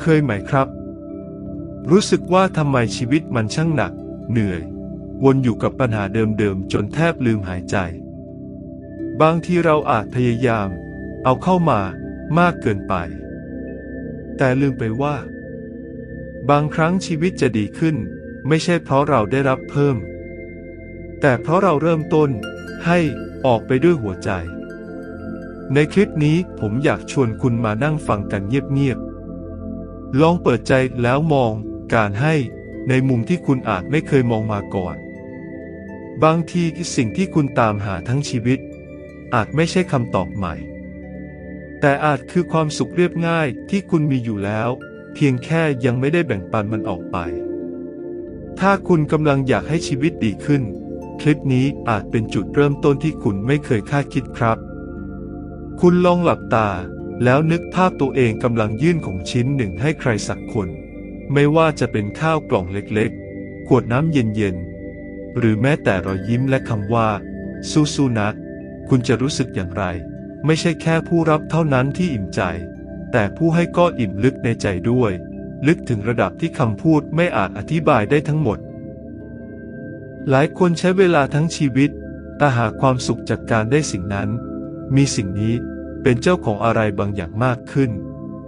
เคยไหมครับ รู้สึกว่าทำไมชีวิตมันช่างหนัก เหนื่อย วนอยู่กับปัญหาเดิมๆ จนแทบลืมหายใจ บางทีเราอาจพยายาม เอาเข้ามามากเกินไป แต่ลืมไปว่า บางครั้งชีวิตจะดีขึ้น ไม่ใช่เพราะเราได้รับเพิ่ม แต่เพราะเราเริ่มต้นให้ออกไปด้วยหัวใจ ในคลิปนี้ผมอยากชวนคุณมานั่งฟังกันเงียบๆ ลองเปิดใจแล้วมองการให้ในมุมที่คุณอาจไม่เคยมองมาก่อน บางทีสิ่งที่คุณตามหาทั้งชีวิต อาจไม่ใช่คำตอบใหม่ แต่อาจคือความสุขเรียบง่ายที่คุณมีอยู่แล้ว เพียงแค่ยังไม่ได้แบ่งปันมันออกไป ถ้าคุณกำลังอยากให้ชีวิตดีขึ้น คลิปนี้อาจเป็นจุดเริ่มต้นที่คุณไม่เคยคาดคิดครับ คุณลองหลับตา แล้วนึกภาพตัวเองกำลังยื่นของชิ้นหนึ่งให้ใครสักคน ไม่ว่าจะเป็นข้าวกล่องเล็กๆ ขวดน้ำเย็นๆ หรือแม้แต่รอยยิ้มและคำว่า สู้ๆนะคุณจะรู้สึกอย่างไร ไม่ใช่แค่ผู้รับเท่านั้นที่อิ่มใจ แต่ผู้ให้ก็อิ่มลึกในใจด้วย ลึกถึงระดับที่คำพูดไม่อาจอธิบายได้ทั้งหมด หลายคนใช้เวลาทั้งชีวิตแต่หาความสุขจากการได้สิ่งนั้น มีสิ่งนี้ เป็นเจ้าของอะไรบางอย่างมากขึ้น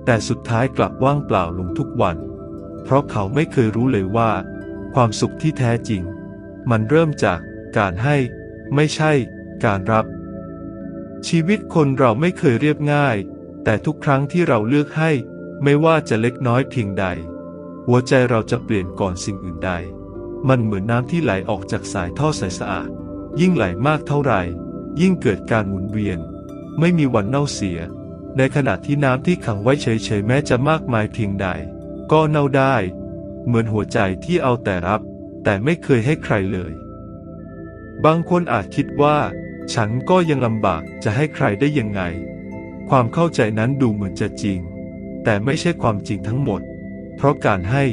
แต่สุดท้ายกลับว่างเปล่าลงทุกวัน เพราะเขาไม่เคยรู้เลยว่า ความสุขที่แท้จริง มันเริ่มจากการให้ ไม่ใช่การรับ ชีวิตคนเราไม่เคยเรียบง่าย แต่ทุกครั้งที่เราเลือกให้ ไม่ว่าจะเล็กน้อยเพียงใด หัวใจเราจะเปลี่ยนก่อนสิ่งอื่นใด มันเหมือนน้ำที่ไหลออกจากสายท่อใสสะอาด ยิ่งไหลมากเท่าไหร่ ยิ่งเกิดการหมุนเวียน ไม่มีวันเน่าเสีย ในขณะที่น้ำที่ขังไว้เฉยๆแม้จะมากมายเพียงใด ก็เน่าได้ เหมือนหัวใจที่เอาแต่รับ แต่ไม่เคยให้ใครเลย บางคนอาจคิดว่า ฉันก็ยังลำบากจะให้ใครได้ยังไง ความเข้าใจนั้นดูเหมือนจะจริง แต่ไม่ใช่ความจริงทั้งหมด เพราะการให้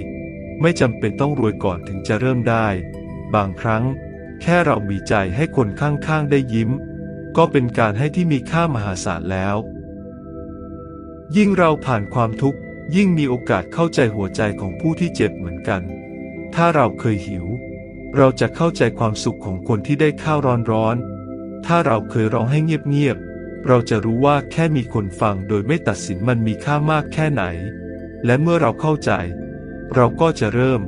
ไม่จำเป็นต้องรวยก่อนถึงจะเริ่มได้ บางครั้ง แค่เรามีใจให้คนข้างๆได้ยิ้ม ก็เป็นการให้ที่มีค่ามหาศาลแล้ว ยิ่งเราผ่านความทุกข์ ยิ่งมีโอกาสเข้าใจหัวใจของผู้ที่เจ็บเหมือนกัน ถ้าเราเคยหิว เราจะเข้าใจความสุขของคนที่ได้ข้าวร้อนๆ ถ้าเราเคยร้องให้เงียบๆ เราจะรู้ว่าแค่มีคนฟังโดยไม่ตัดสินมันมีค่ามากแค่ไหน และเมื่อเราเข้าใจ เราก็จะเริ่ม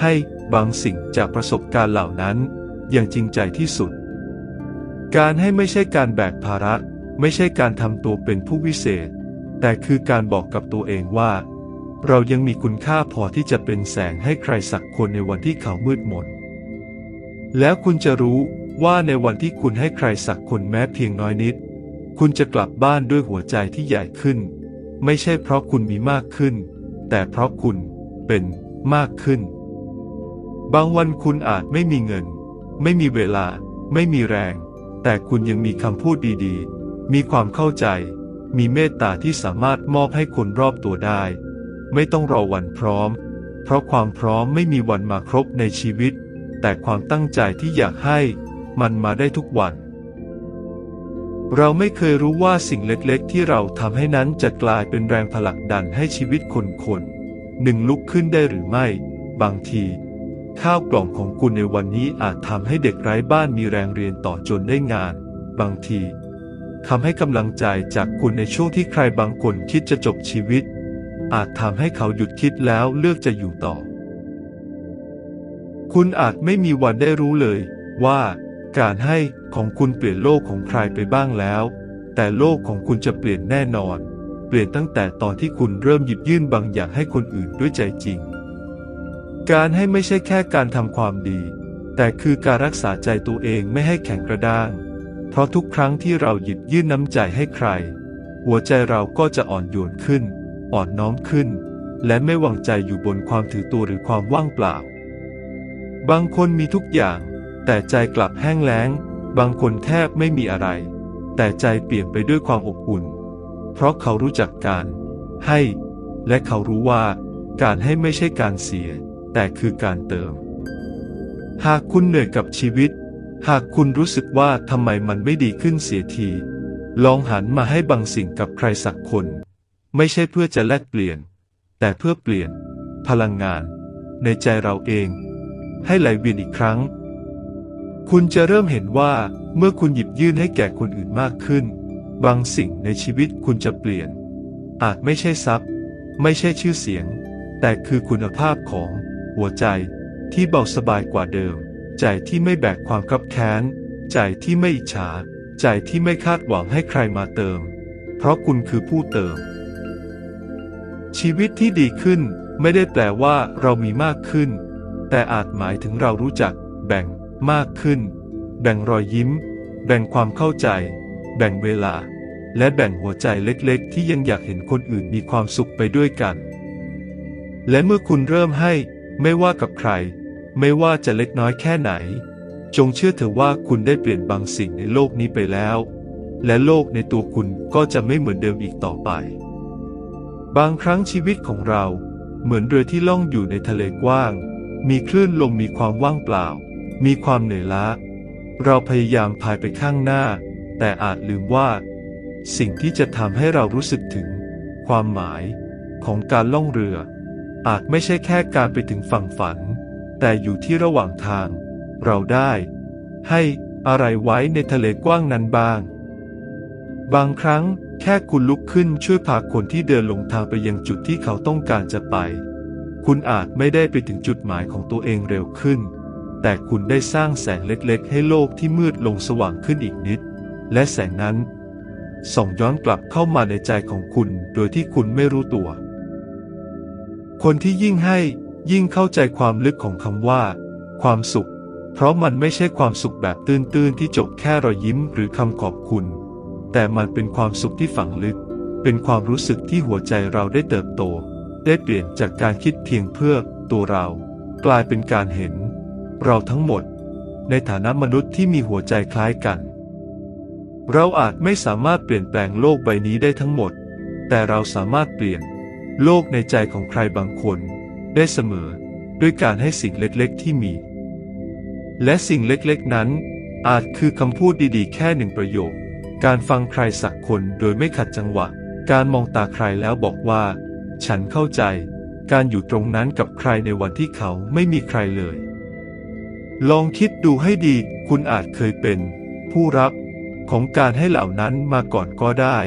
ให้บางสิ่งจากประสบการณ์เหล่านั้น อย่างจริงใจที่สุด การให้ไม่ใช่การแบกภาระ ไม่ใช่การทำตัวเป็นผู้วิเศษ แต่คือการบอกกับตัวเองว่า เรายังมีคุณค่าพอที่จะเป็นแสงให้ใครสักคนในวันที่เขามืดมน แล้วคุณจะรู้ว่าในวันที่คุณให้ใครสักคนแม้เพียงน้อยนิด คุณจะกลับบ้านด้วยหัวใจที่ใหญ่ขึ้น ไม่ใช่เพราะคุณมีมากขึ้น แต่เพราะคุณเป็นมากขึ้น บางวันคุณอาจไม่มีเงิน ไม่มีเวลา ไม่มีแรง แต่คุณยังมีคำพูดดีๆ มีความเข้าใจ มีเมตตาที่สามารถมอบให้คนรอบตัวได้ ไม่ต้องรอวันพร้อม เพราะความพร้อมไม่มีวันมาครบในชีวิต แต่ความตั้งใจที่อยากให้มันมาได้ทุกวัน เราไม่เคยรู้ว่าสิ่งเล็กๆ ที่เราทำให้นั้นจะกลายเป็นแรงผลักดันให้ชีวิตคนๆหนึ่งลุกขึ้นได้หรือไม่ บางที ข้าวกล่องของคุณในวันนี้อาจทำให้เด็กไร้บ้านมีแรงเรียนต่อจนได้งาน บางทีทำให้กำลังใจจากคุณในช่วงที่ใครบางคนคิดจะจบชีวิต อาจทำให้เขาหยุดคิดแล้วเลือกจะอยู่ต่อ คุณอาจไม่มีวันได้รู้เลยว่าการให้ของคุณเปลี่ยนโลกของใครไปบ้างแล้ว แต่โลกของคุณจะเปลี่ยนแน่นอน เปลี่ยนตั้งแต่ตอนที่คุณเริ่มหยิบยื่นบางอย่างให้คนอื่นด้วยใจจริง การให้ไม่ใช่แค่การทำความดี แต่คือการรักษาใจตัวเองไม่ให้แข็งกระด้าง เพราะทุกครั้งที่เราหยิบยื่นน้ำใจให้ใคร หัวใจเราก็จะอ่อนโยนขึ้น อ่อนน้อมขึ้น และไม่หวังใจอยู่บนความถือตัวหรือความว่างเปล่า บางคนมีทุกอย่าง แต่ใจกลับแห้งแล้ง บางคนแทบไม่มีอะไร แต่ใจเปลี่ยนไปด้วยความอบอุ่น เพราะเขารู้จักการให้ และเขารู้ว่าการให้ไม่ใช่การเสีย แต่คือการเติม หากคุณเหนื่อยกับชีวิต หากคุณรู้สึกว่าทำไมมันไม่ดีขึ้นเสียที ลองหันมาให้บางสิ่งกับใครสักคน ไม่ใช่เพื่อจะแลกเปลี่ยน แต่เพื่อเปลี่ยน พลังงาน ในใจเราเอง ให้ไหลเวียนอีกครั้ง คุณจะเริ่มเห็นว่าเมื่อคุณหยิบยื่นให้แก่คนอื่นมากขึ้น บางสิ่งในชีวิตคุณจะเปลี่ยน อาจไม่ใช่ทรัพย์ ไม่ใช่ชื่อเสียง แต่คือคุณภาพของ หัวใจที่เบาสบายกว่าเดิม ใจที่ไม่แบกความคับแค้น ใจที่ไม่อิจฉา ใจที่ไม่คาดหวังให้ใครมาเติม เพราะคุณคือผู้เติม ชีวิตที่ดีขึ้นไม่ได้แปลว่าเรามีมากขึ้น แต่อาจหมายถึงเรารู้จัก แบ่งมากขึ้น แบ่งรอยยิ้ม แบ่งความเข้าใจ แบ่งเวลา และแบ่งหัวใจเล็กๆ ที่ยังอยากเห็นคนอื่นมีความสุขไปด้วยกัน และเมื่อคุณเริ่มให้ ไม่ว่ากับใคร ไม่ว่าจะเล็กน้อยแค่ไหน จงเชื่อเถอะว่าคุณได้เปลี่ยนบางสิ่งในโลกนี้ไปแล้ว และโลกในตัวคุณก็จะไม่เหมือนเดิมอีกต่อไป บางครั้งชีวิตของเราเหมือนเรือที่ล่องอยู่ในทะเลกว้าง มีคลื่นลมมีความว่างเปล่า มีความเหนื่อยล้า เราพยายามพายไปข้างหน้า แต่อาจลืมว่า สิ่งที่จะทำให้เรารู้สึกถึง ความหมายของการล่องเรือ อาจไม่ใช่แค่การไปถึงฝั่งฝัน แต่อยู่ที่ระหว่างทาง เราได้ ให้อะไรไว้ในทะเลกว้างนั้นบ้าง บางครั้งแค่คุณลุกขึ้นช่วยพาคนที่เดินลงทางไปยังจุดที่เขาต้องการจะไป คุณอาจไม่ได้ไปถึงจุดหมายของตัวเองเร็วขึ้น แต่คุณได้สร้างแสงเล็กๆ ให้โลกที่มืดลงสว่างขึ้นอีกนิด และแสงนั้นส่องย้อนกลับเข้ามาในใจของคุณโดยที่คุณไม่รู้ตัว คนที่ยิ่งให้ยิ่งเข้าใจความลึกของคำว่า ความสุข เพราะมันไม่ใช่ความสุขแบบตื้นๆที่จบแค่รอยยิ้มหรือคำขอบคุณ แต่มันเป็นความสุขที่ฝังลึก เป็นความรู้สึกที่หัวใจเราได้เติบโต ได้เปลี่ยนจากการคิดเพียงเพื่อตัวเรา กลายเป็นการเห็น เราทั้งหมด ในฐานะมนุษย์ที่มีหัวใจคล้ายกัน เราอาจไม่สามารถเปลี่ยนแปลงโลกใบนี้ได้ทั้งหมด แต่เราสามารถเปลี่ยน โลกในใจของใครบางคนได้เสมอด้วยการให้สิ่งเล็กๆที่มี และสิ่งเล็กๆนั้น อาจคือคำพูดดีๆ แค่หนึ่งประโยค การฟังใครสักคนโดยไม่ขัดจังหวะ การมองตาใครแล้วบอกว่า ฉันเข้าใจ การอยู่ตรงนั้นกับใครในวันที่เขาไม่มีใครเลย ลองคิดดูให้ดี คุณอาจเคยเป็น ผู้รับของการให้เหล่านั้นมาก่อนก็ได้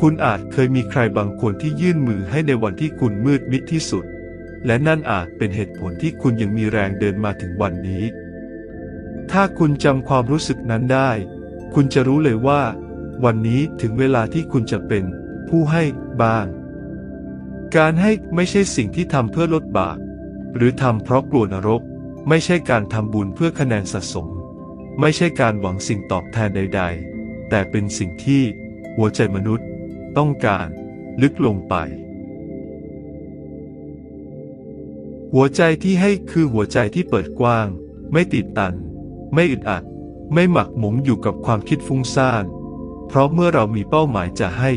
คุณอาจเคยมีใครบางคนที่ยื่นมือให้ในวันที่คุณมืดมิดที่สุด และนั่นอาจเป็นเหตุผลที่คุณยังมีแรงเดินมาถึงวันนี้ ถ้าคุณจำความรู้สึกนั้นได้ คุณจะรู้เลยว่า วันนี้ถึงเวลาที่คุณจะเป็น ผู้ให้บ้าง การให้ไม่ใช่สิ่งที่ทำเพื่อลดบาปหรือทำเพราะกลัวนรก ไม่ใช่การทำบุญเพื่อคะแนนสะสม ไม่ใช่การหวังสิ่งตอบแทนใด ๆ แต่เป็นสิ่งที่หัวใจมนุษย์ ต้องการ ลึกลงไป หัวใจที่ให้คือหัวใจที่เปิดกว้าง ไม่ติดตัน ไม่อึดอัด ไม่หมักหมมอยู่กับความคิดฟุ้งซ่าน เพราะเมื่อเรามีเป้าหมายจะให้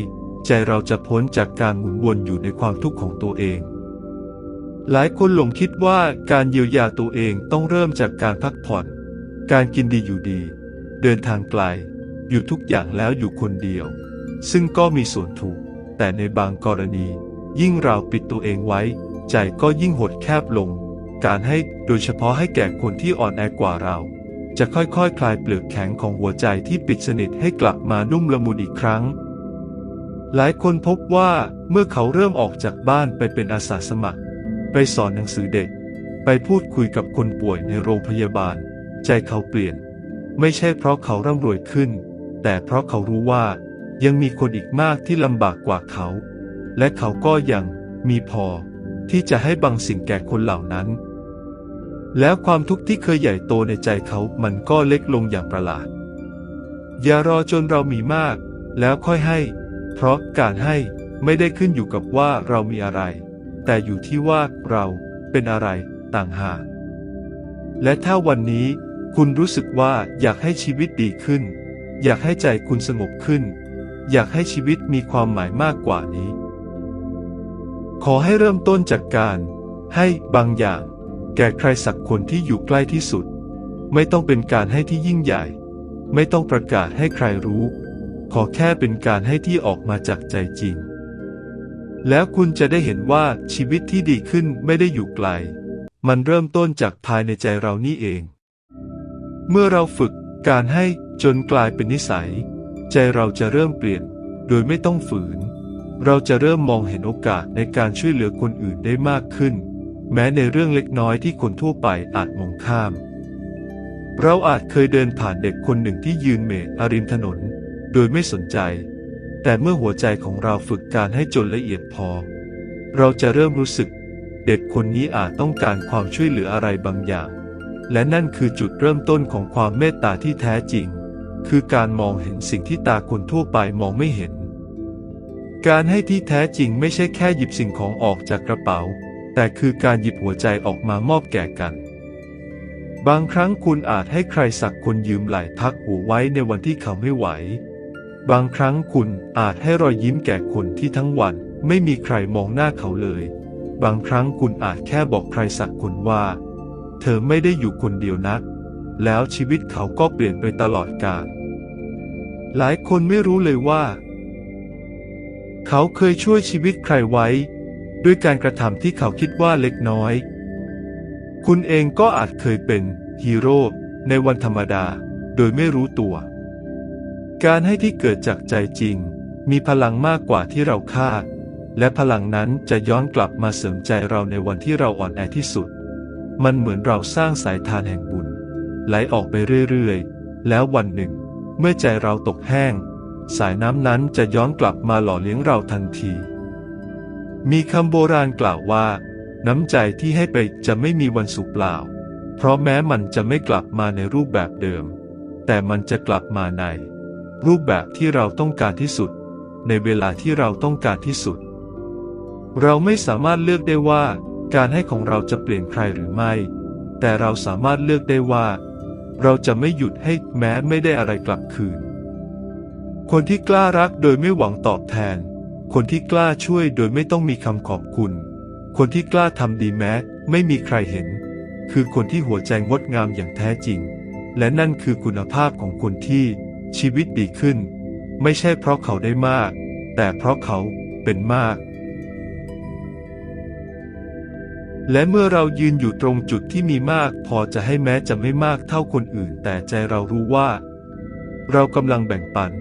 ใจเราจะพ้นจากการหมุนวนอยู่ในความทุกข์ของตัวเองหลายคนหลงคิดว่าการเยียวยาตัวเองต้องเริ่มจากการพักผ่อน การกินดีอยู่ดี เดินทางไกล อยู่ทุกอย่างแล้วอยู่คนเดียว ซึ่งก็มีส่วนถูก แต่ในบางกรณี ยิ่งเราปิดตัวเองไว้ ใจก็ยิ่งหดแคบลง การให้โดยเฉพาะให้แก่คนที่อ่อนแอกว่าเรา จะค่อยๆคคลายเปลือกแข็งของหัวใจที่ปิดสนิทให้กลับมานุ่มละมุนอีกครั้ง หลายคนพบว่าเมื่อเขาเริ่มออกจากบ้านไปเป็นอาสาสมัคร ไปสอนหนังสือเด็ก ไปพูดคุยกับคนป่วยในโรงพยาบาล ใจเขาเปลี่ยน ไม่ใช่เพราะเขาร่ำรวยขึ้น แต่เพราะเขารู้ว่า ยังมีคนอีกมากที่ลำบากกว่าเขา และเขาก็ยังมีพอ ที่จะให้บางสิ่งแก่คนเหล่านั้น แล้วความทุกข์ที่เคยใหญ่โตในใจเขามันก็เล็กลงอย่างประหลาด อย่ารอจนเรามีมาก แล้วค่อยให้ เพราะการให้ไม่ได้ขึ้นอยู่กับว่าเรามีอะไร แต่อยู่ที่ว่าเราเป็นอะไรต่างหาก และถ้าวันนี้คุณรู้สึกว่าอยากให้ชีวิตดีขึ้น อยากให้ใจคุณสงบขึ้น อยากให้ชีวิตมีความหมายมากกว่านี้ ขอให้เริ่มต้นจากการให้บางอย่าง แก่ใครสักคนที่อยู่ใกล้ที่สุด ไม่ต้องเป็นการให้ที่ยิ่งใหญ่ ไม่ต้องประกาศให้ใครรู้ ขอแค่เป็นการให้ที่ออกมาจากใจจริง แล้วคุณจะได้เห็นว่าชีวิตที่ดีขึ้นไม่ได้อยู่ไกล มันเริ่มต้นจากภายในใจเรานี่เอง เมื่อเราฝึกการให้จนกลายเป็นนิสัย ใจเราจะเริ่มเปลี่ยน โดยไม่ต้องฝืน เราจะเริ่มมองเห็นโอกาสในการช่วยเหลือคนอื่นได้มากขึ้น แม้ในเรื่องเล็กน้อยที่คนทั่วไปอาจมองข้าม เราอาจเคยเดินผ่านเด็กคนหนึ่งที่ยืนเมตอาริมถนน โดยไม่สนใจ แต่เมื่อหัวใจของเราฝึกการให้จนละเอียดพอ เราจะเริ่มรู้สึก เด็กคนนี้อาจต้องการความช่วยเหลืออะไรบางอย่าง และนั่นคือจุดเริ่มต้นของความเมตตาที่แท้จริง คือการมองเห็นสิ่งที่ตาคนทั่วไปมองไม่เห็น การให้ที่แท้จริงไม่ใช่แค่หยิบสิ่งของออกจากกระเป๋า แต่คือการหยิบหัวใจออกมามอบแก่กัน บางครั้งคุณอาจให้ใครสักคนยืมไหล่พักหัวไว้ในวันที่เขาไม่ไหว บางครั้งคุณอาจให้รอยยิ้มแก่คนที่ทั้งวันไม่มีใครมองหน้าเขาเลย บางครั้งคุณอาจแค่บอกใครสักคนว่า เธอไม่ได้อยู่คนเดียวนะ แล้วชีวิตเขาก็เปลี่ยนไปตลอดกาลหลายคนไม่รู้เลยว่า เขาเคยช่วยชีวิตใครไว้ ด้วยการกระทำที่เขาคิดว่าเล็กน้อย คุณเองก็อาจเคยเป็นฮีโร่ในวันธรรมดาโดยไม่รู้ตัว การให้ที่เกิดจากใจจริง มีพลังมากกว่าที่เราคาด และพลังนั้นจะย้อนกลับมาเสริมใจเราในวันที่เราอ่อนแอที่สุด มันเหมือนเราสร้างสายทานแห่งบุญ ไหลออกไปเรื่อยๆ แล้ววันหนึ่ง เมื่อใจเราตกแห้ง สายน้ำนั้นจะย้อนกลับมาหล่อเลี้ยงเราทันที มีคำโบราณกล่าวว่า น้ำใจที่ให้ไปจะไม่มีวันสูญเปล่า เพราะแม้มันจะไม่กลับมาในรูปแบบเดิม แต่มันจะกลับมาใน รูปแบบที่เราต้องการที่สุด ในเวลาที่เราต้องการที่สุด เราไม่สามารถเลือกได้ว่าการให้ของเราจะเปลี่ยนใครหรือไม่ แต่เราสามารถเลือกได้ว่า เราจะไม่หยุดให้แม้ไม่ได้อะไรกลับคืน คนที่กล้ารักโดยไม่หวังตอบแทน คนที่กล้าช่วยโดยไม่ต้องมีคำขอบคุณ คนที่กล้าทำดีแม้ ไม่มีใครเห็น คือคนที่หัวใจงดงามอย่างแท้จริง และนั่นคือคุณภาพของคนที่ชีวิตดีขึ้น ไม่ใช่เพราะเขาได้มาก แต่เพราะเขาเป็นมาก และเมื่อเรายืนอยู่ตรงจุดที่มีมาก พอจะให้แม้จะไม่มากเท่าคนอื่น แต่ใจเรารู้ว่า เรากำลังแบ่งปัน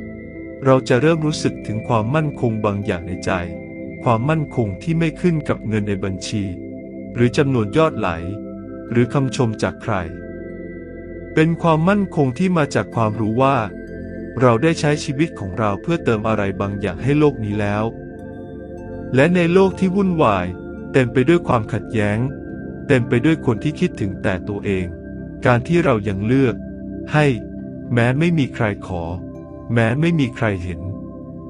เราจะเริ่มรู้สึกถึงความมั่นคงบางอย่างในใจ ความมั่นคงที่ไม่ขึ้นกับเงินในบัญชี หรือจำนวนยอดไหล หรือคำชมจากใคร เป็นความมั่นคงที่มาจากความรู้ว่า เราได้ใช้ชีวิตของเราเพื่อเติมอะไรบางอย่างให้โลกนี้แล้ว และในโลกที่วุ่นวาย เต็มไปด้วยความขัดแย้ง เต็มไปด้วยคนที่คิดถึงแต่ตัวเอง การที่เรายังเลือก ให้ แม้ไม่มีใครขอ แม้ไม่มีใครเห็น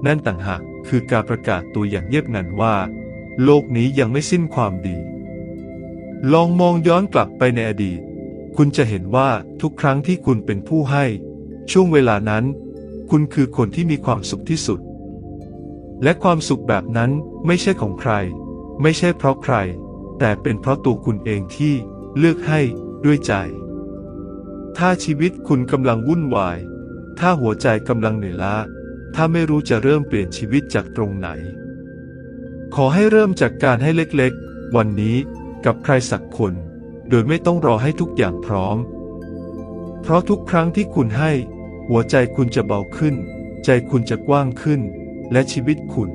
นั่นต่างหากคือการประกาศตัวอย่างเยียบงันว่า โลกนี้ยังไม่สิ้นความดี ลองมองย้อนกลับไปในอดีต คุณจะเห็นว่าทุกครั้งที่คุณเป็นผู้ให้ ช่วงเวลานั้น คุณคือคนที่มีความสุขที่สุด และความสุขแบบนั้นไม่ใช่ของใคร ไม่ใช่เพราะใคร แต่เป็นเพราะตัวคุณเองที่เลือกให้ด้วยใจ ถ้าชีวิตคุณกำลังวุ่นวาย ถ้าหัวใจกำลังเหนื่อยล้า ถ้าไม่รู้จะเริ่มเปลี่ยนชีวิตจากตรงไหน ขอให้เริ่มจากการให้เล็กๆ วันนี้กับใครสักคน โดยไม่ต้องรอให้ทุกอย่างพร้อม เพราะทุกครั้งที่คุณให้ หัวใจคุณจะเบาขึ้น ใจคุณจะกว้างขึ้น และชีวิตคุณ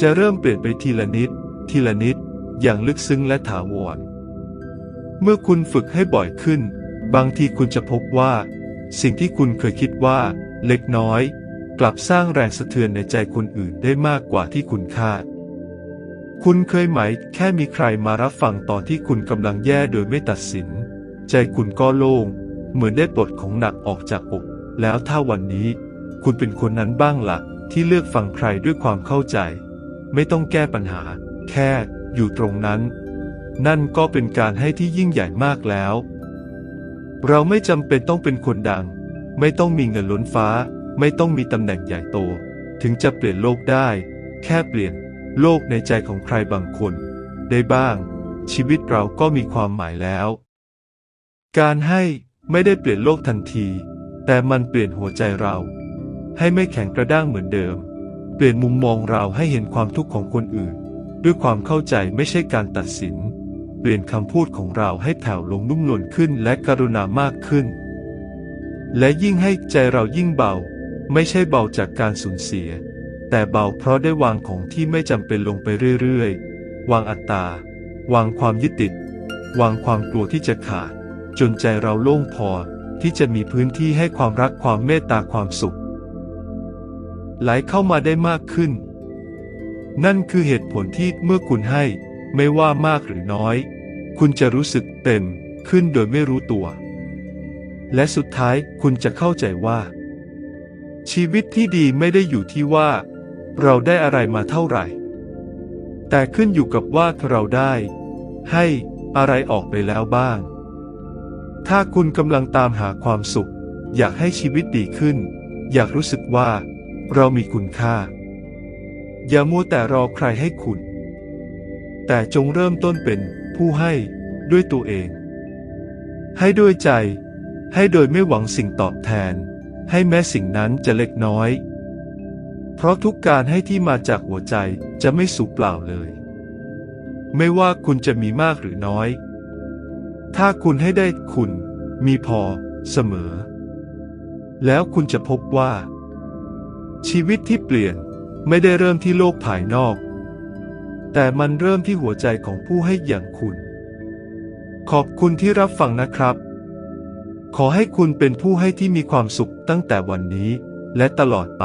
จะเริ่มเปลี่ยนไปทีละนิด ทีละนิด อย่างลึกซึ้งและถาวร เมื่อคุณฝึกให้บ่อยขึ้น บางทีคุณจะพบว่า สิ่งที่คุณเคยคิดว่า เล็กน้อย กลับสร้างแรงสะเทือนในใจคนอื่นได้มากกว่าที่คุณคาด คุณเคยไหมแค่มีใครมารับฟังตอนที่คุณกำลังแย่โดยไม่ตัดสิน ใจคุณก็โล่ง เหมือนได้ปลดของหนักออกจากอก แล้วถ้าวันนี้ คุณเป็นคนนั้นบ้างละ่ะที่เลือกฟังใครด้วยความเข้าใจ ไม่ต้องแก้ปัญหา แค่อยู่ตรงนั้น นั่นก็เป็นการให้ที่ยิ่งใหญ่มากแล้ว เราไม่จำเป็นต้องเป็นคนดัง ไม่ต้องมีเงินล้นฟ้า ไม่ต้องมีตำแหน่งใหญ่โต ถึงจะเปลี่ยนโลกได้ แค่เปลี่ยนโลกในใจของใครบางคน ได้บ้าง ชีวิตเราก็มีความหมายแล้ว การให้ไม่ได้เปลี่ยนโลกทันที แต่มันเปลี่ยนหัวใจเรา ให้ไม่แข็งกระด้างเหมือนเดิม เปลี่ยนมุมมองเราให้เห็นความทุกข์ของคนอื่น ด้วยความเข้าใจไม่ใช่การตัดสิน เปลี่ยนคำพูดของเราให้แผ่วลงนุ่มนวลขึ้นและกรุณามากขึ้น และยิ่งให้ใจเรายิ่งเบา ไม่ใช่เบาจากการสูญเสีย แต่เบาเพราะได้วางของที่ไม่จำเป็นลงไปเรื่อยๆ วางอัตตา วางความยึดติด วางความกลัวที่จะขาด จนใจเราโล่งพอที่จะมีพื้นที่ให้ความรักความเมตตาความสุข ไหลเข้ามาได้มากขึ้น นั่นคือเหตุผลที่เมื่อคุณให้ ไม่ว่ามากหรือน้อย คุณจะรู้สึกเต็มขึ้นโดยไม่รู้ตัว และสุดท้ายคุณจะเข้าใจว่า ชีวิตที่ดีไม่ได้อยู่ที่ว่า เราได้อะไรมาเท่าไหร่ แต่ขึ้นอยู่กับว่าเราได้ ให้อะไรออกไปแล้วบ้าง ถ้าคุณกำลังตามหาความสุข อยากให้ชีวิตดีขึ้น อยากรู้สึกว่า เรามีคุณค่า อย่ามัวแต่รอใครให้คุณ แต่จงเริ่มต้นเป็นผู้ให้ด้วยตัวเอง ให้ด้วยใจ ให้โดยไม่หวังสิ่งตอบแทน ให้แม้สิ่งนั้นจะเล็กน้อย เพราะทุกการให้ที่มาจากหัวใจจะไม่สูญเปล่าเลย ไม่ว่าคุณจะมีมากหรือน้อย ถ้าคุณให้ได้คุณมีพอเสมอ แล้วคุณจะพบว่า ชีวิตที่เปลี่ยนไม่ได้เริ่มที่โลกภายนอก แต่มันเริ่มที่หัวใจของผู้ให้อย่างคุณ ขอบคุณที่รับฟังนะครับ ขอให้คุณเป็นผู้ให้ที่มีความสุขตั้งแต่วันนี้และตลอดไป